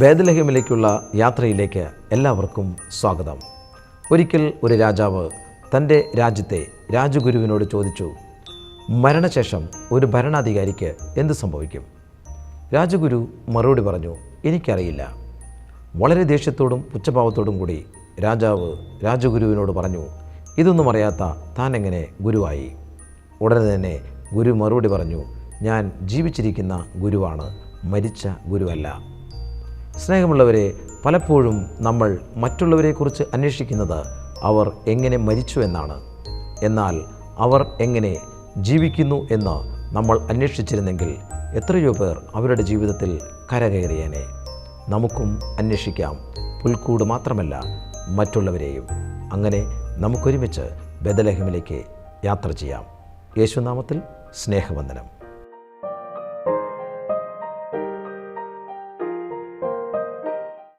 ബേദലഹമിലേക്കുള്ള യാത്രയിലേക്ക് എല്ലാവർക്കും സ്വാഗതം. ഒരിക്കൽ ഒരു രാജാവ് തന്റെ രാജ്യത്തെ രാജഗുരുവിനോട് ചോദിച്ചു മരണശേഷം ഒരു ഭരണാധികാരിക്ക് എന്ത് സംഭവിക്കും? രാജഗുരു മറുപടി പറഞ്ഞു എനിക്കറിയില്ല. വളരെ ദേഷ്യത്തോടും പുച്ഛഭാവത്തോടും കൂടി രാജാവ് രാജഗുരുവിനോട് പറഞ്ഞു ഇതൊന്നും അറിയാത്ത താൻ എങ്ങനെ ഗുരുവായി? ഉടനെ തന്നെ ഗുരു മറുപടി പറഞ്ഞു ഞാൻ ജീവിച്ചിരിക്കുന്ന ഗുരുവാണ് മരിച്ച ഗുരുവല്ല. സ്നേഹമുള്ളവരെ പലപ്പോഴും നമ്മൾ മറ്റുള്ളവരെക്കുറിച്ച് അന്വേഷിക്കുന്നത് അവർ എങ്ങനെ മരിച്ചു എന്നാണ്. എന്നാൽ അവർ എങ്ങനെ ജീവിക്കുന്നു എന്ന് നമ്മൾ അന്വേഷിച്ചിരുന്നെങ്കിൽ എത്രയോ പേർ അവരുടെ ജീവിതത്തിൽ കരകയറിയേനെ. നമുക്കും അന്വേഷിക്കാം. പുൽക്കൂട് മാത്രമല്ല മറ്റുള്ളവരെയും. അങ്ങനെ നമുക്കൊരുമിച്ച് ബദലഹമിലേക്ക് യാത്ര ചെയ്യാം. യേശുനാമത്തിൽ സ്നേഹവന്ദനം.